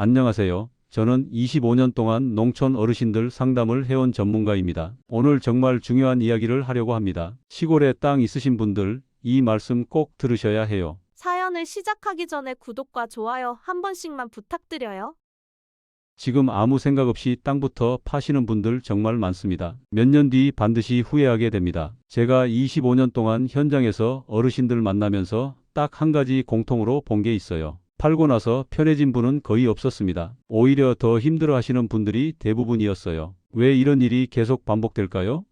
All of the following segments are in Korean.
안녕하세요. 저는 25년 동안 농촌 어르신들 상담을 해온 전문가입니다. 오늘 정말 중요한 이야기를 하려고 합니다. 시골에 땅 있으신 분들 이 말씀 꼭 들으셔야 해요. 사연을 시작하기 전에 구독과 좋아요 한 번씩만 부탁드려요. 지금 아무 생각 없이 땅부터 파시는 분들 정말 많습니다. 몇 년 뒤 반드시 후회하게 됩니다. 제가 25년 동안 현장에서 어르신들 만나면서 딱 한 가지 공통으로 본 게 있어요. 팔고 나서 편해진 분은 거의 없었습니다. 오히려 더 힘들어 하시는 분들이 대부분이었어요. 왜 이런 일이 계속 반복될까요?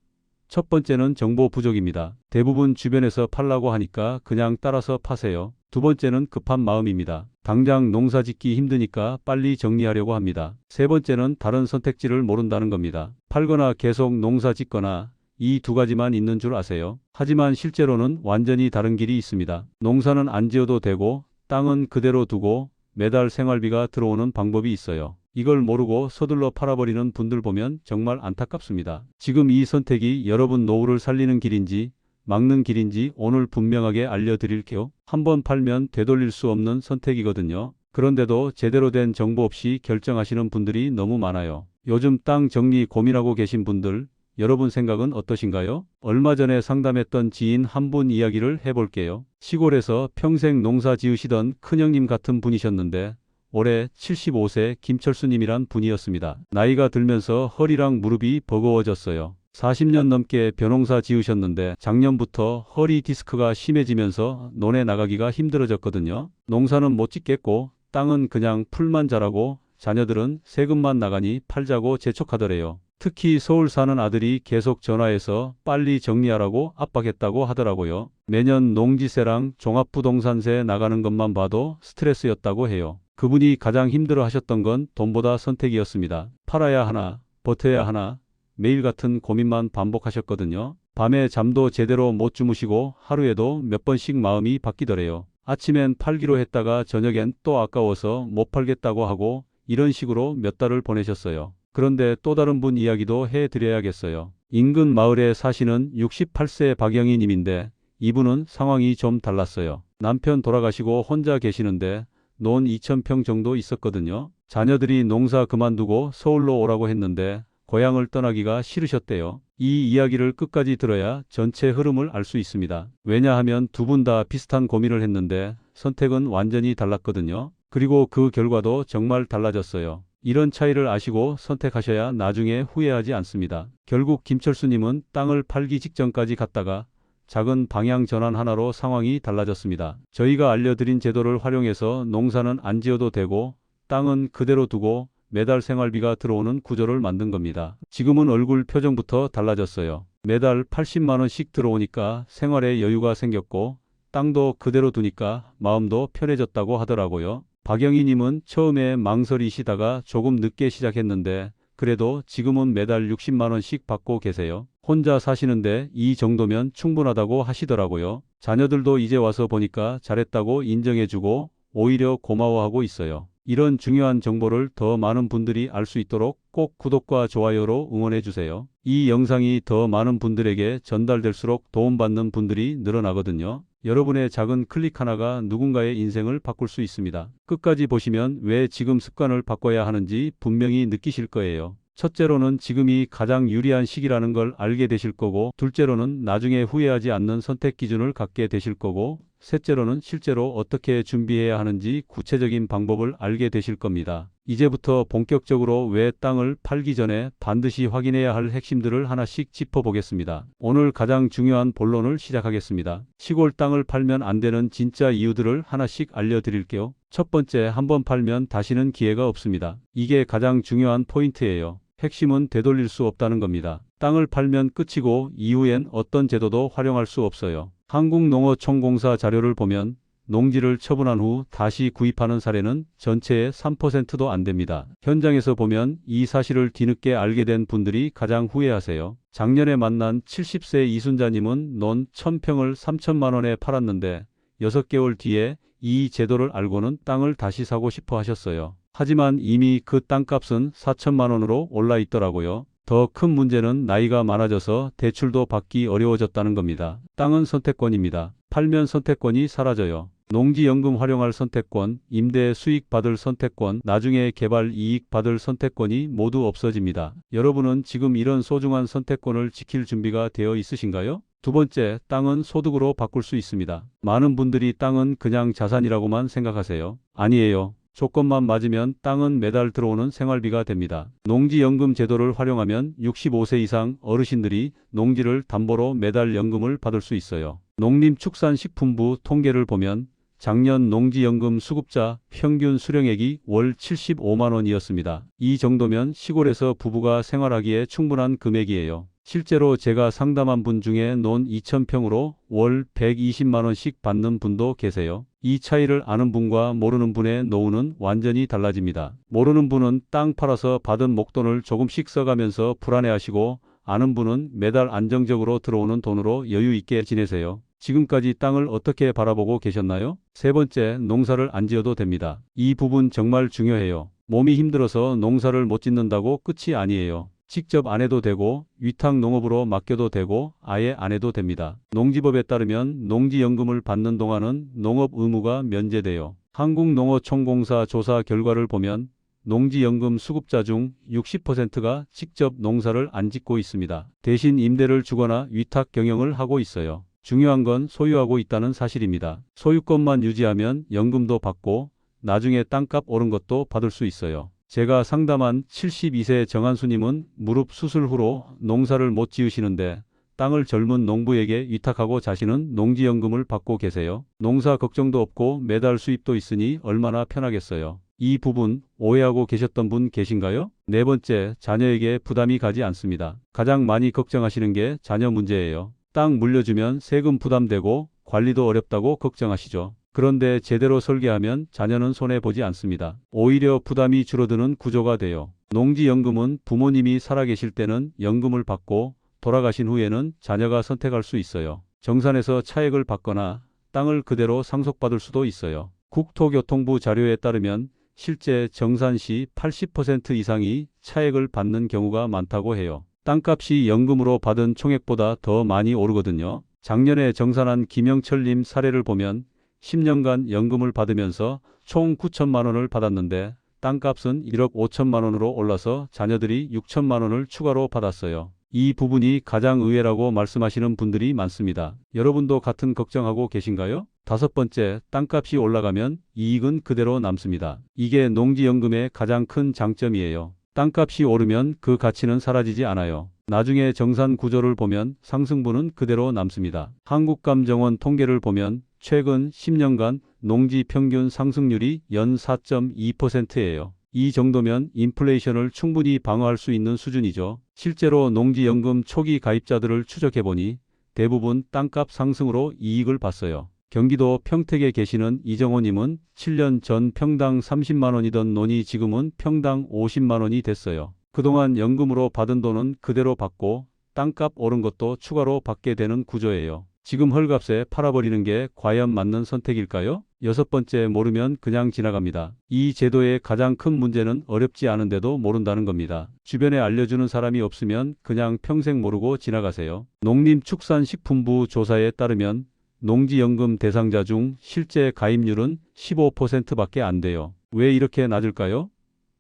첫 번째는 정보 부족입니다. 대부분 주변에서 팔라고 하니까 그냥 따라서 파세요. 두 번째는 급한 마음입니다. 당장 농사 짓기 힘드니까 빨리 정리하려고 합니다. 세 번째는 다른 선택지를 모른다는 겁니다. 팔거나 계속 농사 짓거나 이 두 가지만 있는 줄 아세요. 하지만 실제로는 완전히 다른 길이 있습니다. 농사는 안 지어도 되고 땅은 그대로 두고 매달 생활비가 들어오는 방법이 있어요. 이걸 모르고 서둘러 팔아버리는 분들 보면 정말 안타깝습니다. 지금 이 선택이 여러분 노후를 살리는 길인지 막는 길인지 오늘 분명하게 알려드릴게요. 한번 팔면 되돌릴 수 없는 선택이거든요. 그런데도 제대로 된 정보 없이 결정하시는 분들이 너무 많아요. 요즘 땅 정리 고민하고 계신 분들, 여러분 생각은 어떠신가요? 얼마 전에 상담했던 지인 한 분 이야기를 해볼게요. 시골에서 평생 농사 지으시던 큰형님 같은 분이셨는데, 올해 75세 김철수님이란 분이었습니다. 나이가 들면서 허리랑 무릎이 버거워졌어요. 40년 넘게 벼농사 지으셨는데 작년부터 허리 디스크가 심해지면서 논에 나가기가 힘들어졌거든요. 농사는 못 짓겠고 땅은 그냥 풀만 자라고 자녀들은 세금만 나가니 팔자고 재촉하더래요. 특히 서울 사는 아들이 계속 전화해서 빨리 정리하라고 압박했다고 하더라고요. 매년 농지세랑 종합부동산세 나가는 것만 봐도 스트레스였다고 해요. 그분이 가장 힘들어 하셨던 건 돈보다 선택이었습니다. 팔아야 하나, 버텨야 하나, 매일 같은 고민만 반복하셨거든요. 밤에 잠도 제대로 못 주무시고 하루에도 몇 번씩 마음이 바뀌더래요. 아침엔 팔기로 했다가 저녁엔 또 아까워서 못 팔겠다고 하고 이런 식으로 몇 달을 보내셨어요. 그런데 또 다른 분 이야기도 해드려야겠어요. 인근 마을에 사시는 68세 박영희 님인데 이분은 상황이 좀 달랐어요. 남편 돌아가시고 혼자 계시는데 논 2,000평 정도 있었거든요. 자녀들이 농사 그만두고 서울로 오라고 했는데 고향을 떠나기가 싫으셨대요. 이 이야기를 끝까지 들어야 전체 흐름을 알 수 있습니다. 왜냐하면 두 분 다 비슷한 고민을 했는데 선택은 완전히 달랐거든요. 그리고 그 결과도 정말 달라졌어요. 이런 차이를 아시고 선택하셔야 나중에 후회하지 않습니다. 결국 김철수님은 땅을 팔기 직전까지 갔다가 작은 방향 전환 하나로 상황이 달라졌습니다. 저희가 알려드린 제도를 활용해서 농사는 안 지어도 되고 땅은 그대로 두고 매달 생활비가 들어오는 구조를 만든 겁니다. 지금은 얼굴 표정부터 달라졌어요. 매달 80만 원씩 들어오니까 생활에 여유가 생겼고 땅도 그대로 두니까 마음도 편해졌다고 하더라고요. 박영희님은 처음에 망설이시다가 조금 늦게 시작했는데 그래도 지금은 매달 60만 원씩 받고 계세요. 혼자 사시는데 이 정도면 충분하다고 하시더라고요. 자녀들도 이제 와서 보니까 잘했다고 인정해주고 오히려 고마워하고 있어요. 이런 중요한 정보를 더 많은 분들이 알 수 있도록 꼭 구독과 좋아요로 응원해주세요. 이 영상이 더 많은 분들에게 전달될수록 도움받는 분들이 늘어나거든요. 여러분의 작은 클릭 하나가 누군가의 인생을 바꿀 수 있습니다. 끝까지 보시면 왜 지금 습관을 바꿔야 하는지 분명히 느끼실 거예요. 첫째로는 지금이 가장 유리한 시기라는 걸 알게 되실 거고, 둘째로는 나중에 후회하지 않는 선택 기준을 갖게 되실 거고, 셋째로는 실제로 어떻게 준비해야 하는지 구체적인 방법을 알게 되실 겁니다. 이제부터 본격적으로 왜 땅을 팔기 전에 반드시 확인해야 할 핵심들을 하나씩 짚어보겠습니다. 오늘 가장 중요한 본론을 시작하겠습니다. 시골 땅을 팔면 안 되는 진짜 이유들을 하나씩 알려드릴게요. 첫 번째, 한번 팔면 다시는 기회가 없습니다. 이게 가장 중요한 포인트예요. 핵심은 되돌릴 수 없다는 겁니다. 땅을 팔면 끝이고 이후엔 어떤 제도도 활용할 수 없어요. 한국농어총공사 자료를 보면 농지를 처분한 후 다시 구입하는 사례는 전체의 3%도 안 됩니다. 현장에서 보면 이 사실을 뒤늦게 알게 된 분들이 가장 후회하세요. 작년에 만난 70세 이순자님은 논 1000평을 3천만 원에 팔았는데 6개월 뒤에 이 제도를 알고는 땅을 다시 사고 싶어 하셨어요. 하지만 이미 그 땅값은 4천만 원으로 올라 있더라고요. 더 큰 문제는 나이가 많아져서 대출도 받기 어려워졌다는 겁니다. 땅은 선택권입니다. 팔면 선택권이 사라져요. 농지연금 활용할 선택권, 임대 수익 받을 선택권, 나중에 개발 이익 받을 선택권이 모두 없어집니다. 여러분은 지금 이런 소중한 선택권을 지킬 준비가 되어 있으신가요? 두 번째, 땅은 소득으로 바꿀 수 있습니다. 많은 분들이 땅은 그냥 자산이라고만 생각하세요. 아니에요. 조건만 맞으면 땅은 매달 들어오는 생활비가 됩니다. 농지연금 제도를 활용하면 65세 이상 어르신들이 농지를 담보로 매달 연금을 받을 수 있어요. 농림축산식품부 통계를 보면 작년 농지연금 수급자 평균 수령액이 월 75만 원이었습니다. 이 정도면 시골에서 부부가 생활하기에 충분한 금액이에요. 실제로 제가 상담한 분 중에 논 2,000평으로 월 120만 원씩 받는 분도 계세요. 이 차이를 아는 분과 모르는 분의 노후는 완전히 달라집니다. 모르는 분은 땅 팔아서 받은 목돈을 조금씩 써가면서 불안해하시고 아는 분은 매달 안정적으로 들어오는 돈으로 여유 있게 지내세요. 지금까지 땅을 어떻게 바라보고 계셨나요? 세 번째, 농사를 안 지어도 됩니다. 이 부분 정말 중요해요. 몸이 힘들어서 농사를 못 짓는다고 끝이 아니에요. 직접 안 해도 되고 위탁 농업으로 맡겨도 되고 아예 안 해도 됩니다. 농지법에 따르면 농지연금을 받는 동안은 농업 의무가 면제돼요. 한국농어총공사 조사 결과를 보면 농지연금 수급자 중 60%가 직접 농사를 안 짓고 있습니다. 대신 임대를 주거나 위탁 경영을 하고 있어요. 중요한 건 소유하고 있다는 사실입니다. 소유권만 유지하면 연금도 받고 나중에 땅값 오른 것도 받을 수 있어요. 제가 상담한 72세 정한수님은 무릎 수술 후로 농사를 못 지으시는데 땅을 젊은 농부에게 위탁하고 자신은 농지연금을 받고 계세요. 농사 걱정도 없고 매달 수입도 있으니 얼마나 편하겠어요. 이 부분 오해하고 계셨던 분 계신가요? 네 번째, 자녀에게 부담이 가지 않습니다. 가장 많이 걱정하시는 게 자녀 문제예요. 땅 물려주면 세금 부담되고 관리도 어렵다고 걱정하시죠. 그런데 제대로 설계하면 자녀는 손해보지 않습니다. 오히려 부담이 줄어드는 구조가 돼요. 농지연금은 부모님이 살아계실 때는 연금을 받고 돌아가신 후에는 자녀가 선택할 수 있어요. 정산에서 차액을 받거나 땅을 그대로 상속받을 수도 있어요. 국토교통부 자료에 따르면 실제 정산 시 80% 이상이 차액을 받는 경우가 많다고 해요. 땅값이 연금으로 받은 총액보다 더 많이 오르거든요. 작년에 정산한 김영철님 사례를 보면 10년간 연금을 받으면서 총 9천만 원을 받았는데 땅값은 1억 5천만 원으로 올라서 자녀들이 6천만 원을 추가로 받았어요. 이 부분이 가장 의외라고 말씀하시는 분들이 많습니다. 여러분도 같은 걱정하고 계신가요? 다섯 번째, 땅값이 올라가면 이익은 그대로 남습니다. 이게 농지연금의 가장 큰 장점이에요. 땅값이 오르면 그 가치는 사라지지 않아요. 나중에 정산 구조를 보면 상승분은 그대로 남습니다. 한국감정원 통계를 보면 최근 10년간 농지 평균 상승률이 연 4.2%예요. 이 정도면 인플레이션을 충분히 방어할 수 있는 수준이죠. 실제로 농지연금 초기 가입자들을 추적해보니 대부분 땅값 상승으로 이익을 봤어요. 경기도 평택에 계시는 이정호님은 7년 전 평당 30만 원이던 논이 지금은 평당 50만 원이 됐어요. 그동안 연금으로 받은 돈은 그대로 받고 땅값 오른 것도 추가로 받게 되는 구조예요. 지금 헐값에 팔아버리는 게 과연 맞는 선택일까요? 여섯 번째 모르면 그냥 지나갑니다. 이 제도의 가장 큰 문제는 어렵지 않은데도 모른다는 겁니다. 주변에 알려주는 사람이 없으면 그냥 평생 모르고 지나가세요. 농림축산식품부 조사에 따르면 농지연금 대상자 중 실제 가입률은 15%밖에 안 돼요. 왜 이렇게 낮을까요?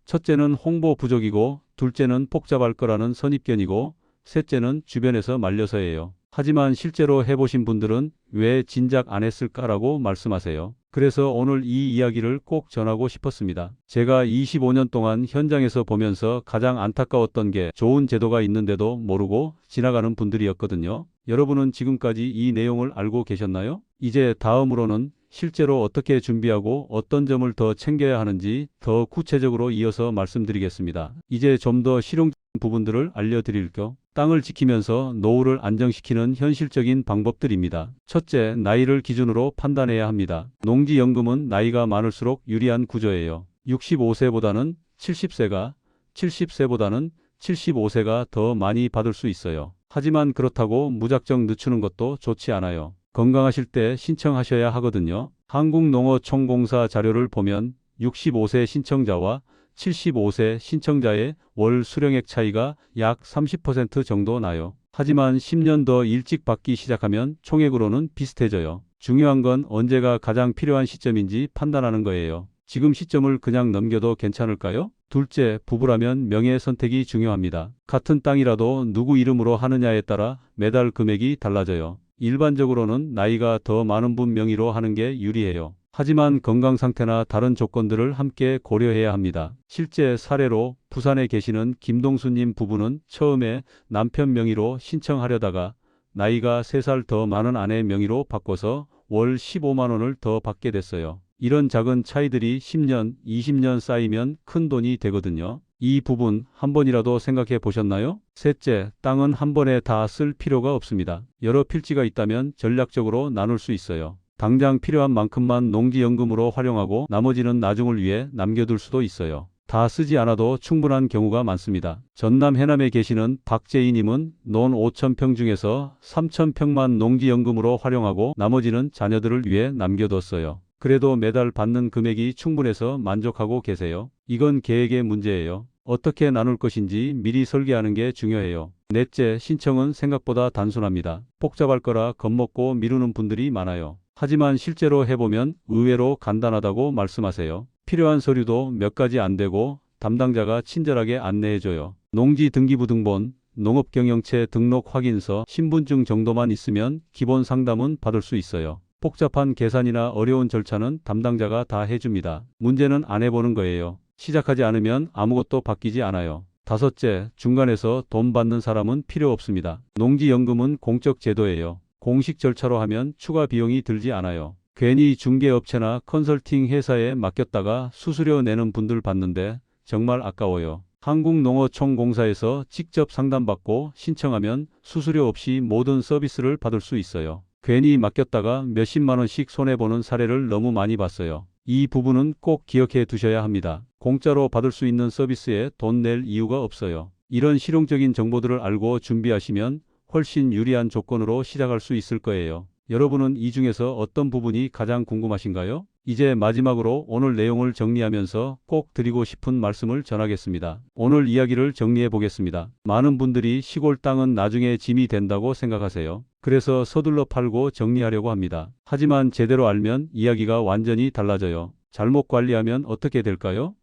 첫째는 홍보 부족이고 둘째는 복잡할 거라는 선입견이고 셋째는 주변에서 말려서예요. 하지만 실제로 해보신 분들은 왜 진작 안 했을까라고 말씀하세요. 그래서 오늘 이 이야기를 꼭 전하고 싶었습니다. 제가 25년 동안 현장에서 보면서 가장 안타까웠던 게 좋은 제도가 있는데도 모르고 지나가는 분들이었거든요. 여러분은 지금까지 이 내용을 알고 계셨나요? 이제 다음으로는 실제로 어떻게 준비하고 어떤 점을 더 챙겨야 하는지 더 구체적으로 이어서 말씀드리겠습니다. 이제 좀 더 실용적인 부분들을 알려드릴게요. 땅을 지키면서 노후를 안정시키는 현실적인 방법들입니다. 첫째, 나이를 기준으로 판단해야 합니다. 농지연금은 나이가 많을수록 유리한 구조예요. 65세보다는 70세가, 70세보다는 75세가 더 많이 받을 수 있어요. 하지만 그렇다고 무작정 늦추는 것도 좋지 않아요. 건강하실 때 신청하셔야 하거든요. 한국농어총공사 자료를 보면 65세 신청자와 75세 신청자의 월 수령액 차이가 약 30% 정도 나요. 하지만 10년 더 일찍 받기 시작하면 총액으로는 비슷해져요. 중요한 건 언제가 가장 필요한 시점인지 판단하는 거예요. 지금 시점을 그냥 넘겨도 괜찮을까요? 둘째, 부부라면 명예 선택이 중요합니다. 같은 땅이라도 누구 이름으로 하느냐에 따라 매달 금액이 달라져요. 일반적으로는 나이가 더 많은 분 명의로 하는 게 유리해요. 하지만 건강 상태나 다른 조건들을 함께 고려해야 합니다. 실제 사례로 부산에 계시는 김동수님 부부는 처음에 남편 명의로 신청하려다가 나이가 3살 더 많은 아내 명의로 바꿔서 월 15만 원을 더 받게 됐어요. 이런 작은 차이들이 10년, 20년 쌓이면 큰 돈이 되거든요. 이 부분 한 번이라도 생각해 보셨나요? 셋째, 땅은 한 번에 다 쓸 필요가 없습니다. 여러 필지가 있다면 전략적으로 나눌 수 있어요. 당장 필요한 만큼만 농지연금으로 활용하고 나머지는 나중을 위해 남겨둘 수도 있어요. 다 쓰지 않아도 충분한 경우가 많습니다. 전남 해남에 계시는 박재희님은 논 5,000평 중에서 3,000평만 농지연금으로 활용하고 나머지는 자녀들을 위해 남겨뒀어요. 그래도 매달 받는 금액이 충분해서 만족하고 계세요. 이건 계획의 문제예요. 어떻게 나눌 것인지 미리 설계하는 게 중요해요. 넷째, 신청은 생각보다 단순합니다. 복잡할 거라 겁먹고 미루는 분들이 많아요. 하지만 실제로 해보면 의외로 간단하다고 말씀하세요. 필요한 서류도 몇 가지 안 되고 담당자가 친절하게 안내해줘요. 농지 등기부 등본, 농업경영체 등록 확인서, 신분증 정도만 있으면 기본 상담은 받을 수 있어요. 복잡한 계산이나 어려운 절차는 담당자가 다 해줍니다. 문제는 안 해보는 거예요. 시작하지 않으면 아무것도 바뀌지 않아요. 다섯째, 중간에서 돈 받는 사람은 필요 없습니다. 농지연금은 공적 제도예요. 공식 절차로 하면 추가 비용이 들지 않아요. 괜히 중개업체나 컨설팅 회사에 맡겼다가 수수료 내는 분들 봤는데 정말 아까워요. 한국농어총공사에서 직접 상담받고 신청하면 수수료 없이 모든 서비스를 받을 수 있어요. 괜히 맡겼다가 몇십만 원씩 손해보는 사례를 너무 많이 봤어요. 이 부분은 꼭 기억해 두셔야 합니다. 공짜로 받을 수 있는 서비스에 돈 낼 이유가 없어요. 이런 실용적인 정보들을 알고 준비하시면 훨씬 유리한 조건으로 시작할 수 있을 거예요. 여러분은 이 중에서 어떤 부분이 가장 궁금하신가요? 이제 마지막으로 오늘 내용을 정리하면서 꼭 드리고 싶은 말씀을 전하겠습니다. 오늘 이야기를 정리해 보겠습니다. 많은 분들이 시골 땅은 나중에 짐이 된다고 생각하세요. 그래서 서둘러 팔고 정리하려고 합니다. 하지만 제대로 알면 이야기가 완전히 달라져요. 잘못 관리하면 어떻게 될까요?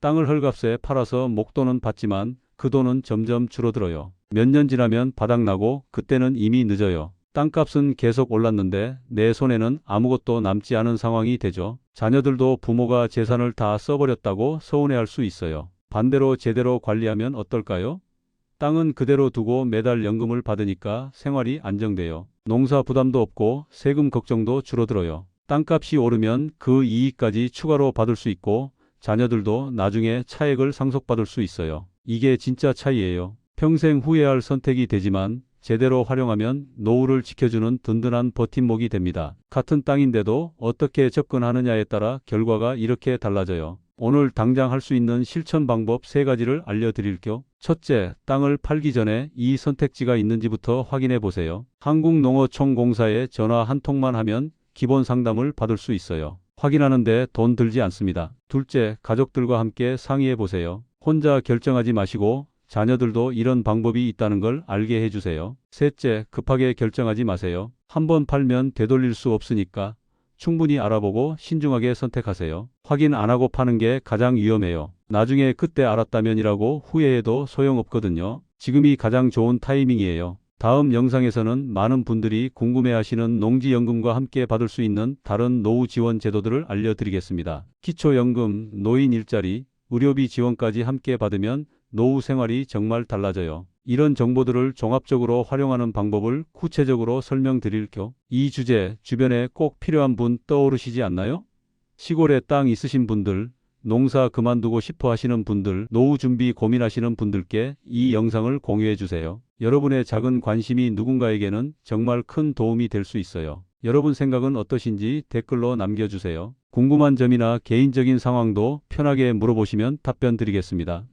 땅을 헐값에 팔아서 목돈은 받지만 그 돈은 점점 줄어들어요. 몇 년 지나면 바닥나고 그때는 이미 늦어요. 땅값은 계속 올랐는데 내 손에는 아무것도 남지 않은 상황이 되죠. 자녀들도 부모가 재산을 다 써버렸다고 서운해할 수 있어요. 반대로 제대로 관리하면 어떨까요? 땅은 그대로 두고 매달 연금을 받으니까 생활이 안정돼요. 농사 부담도 없고 세금 걱정도 줄어들어요. 땅값이 오르면 그 이익까지 추가로 받을 수 있고 자녀들도 나중에 차액을 상속받을 수 있어요. 이게 진짜 차이예요. 평생 후회할 선택이 되지만 제대로 활용하면 노후를 지켜주는 든든한 버팀목이 됩니다. 같은 땅인데도 어떻게 접근하느냐에 따라 결과가 이렇게 달라져요. 오늘 당장 할 수 있는 실천 방법 3가지를 알려드릴게요. 첫째, 땅을 팔기 전에 이 선택지가 있는지부터 확인해 보세요. 한국농어총공사에 전화 한 통만 하면 기본 상담을 받을 수 있어요. 확인하는데 돈 들지 않습니다. 둘째, 가족들과 함께 상의해 보세요. 혼자 결정하지 마시고 자녀들도 이런 방법이 있다는 걸 알게 해주세요. 셋째, 급하게 결정하지 마세요. 한번 팔면 되돌릴 수 없으니까 충분히 알아보고 신중하게 선택하세요. 확인 안 하고 파는 게 가장 위험해요. 나중에 그때 알았다면이라고 후회해도 소용없거든요. 지금이 가장 좋은 타이밍이에요. 다음 영상에서는 많은 분들이 궁금해하시는 농지연금과 함께 받을 수 있는 다른 노후 지원 제도들을 알려드리겠습니다. 기초연금, 노인 일자리, 의료비 지원까지 함께 받으면 노후 생활이 정말 달라져요. 이런 정보들을 종합적으로 활용하는 방법을 구체적으로 설명드릴 겸이 주제 주변에 꼭 필요한 분 떠오르시지 않나요? 시골에 땅 있으신 분들, 농사 그만두고 싶어 하시는 분들, 노후 준비 고민하시는 분들께 이 영상을 공유해 주세요. 여러분의 작은 관심이 누군가에게는 정말 큰 도움이 될 수 있어요. 여러분 생각은 어떠신지 댓글로 남겨주세요. 궁금한 점이나 개인적인 상황도 편하게 물어보시면 답변 드리겠습니다.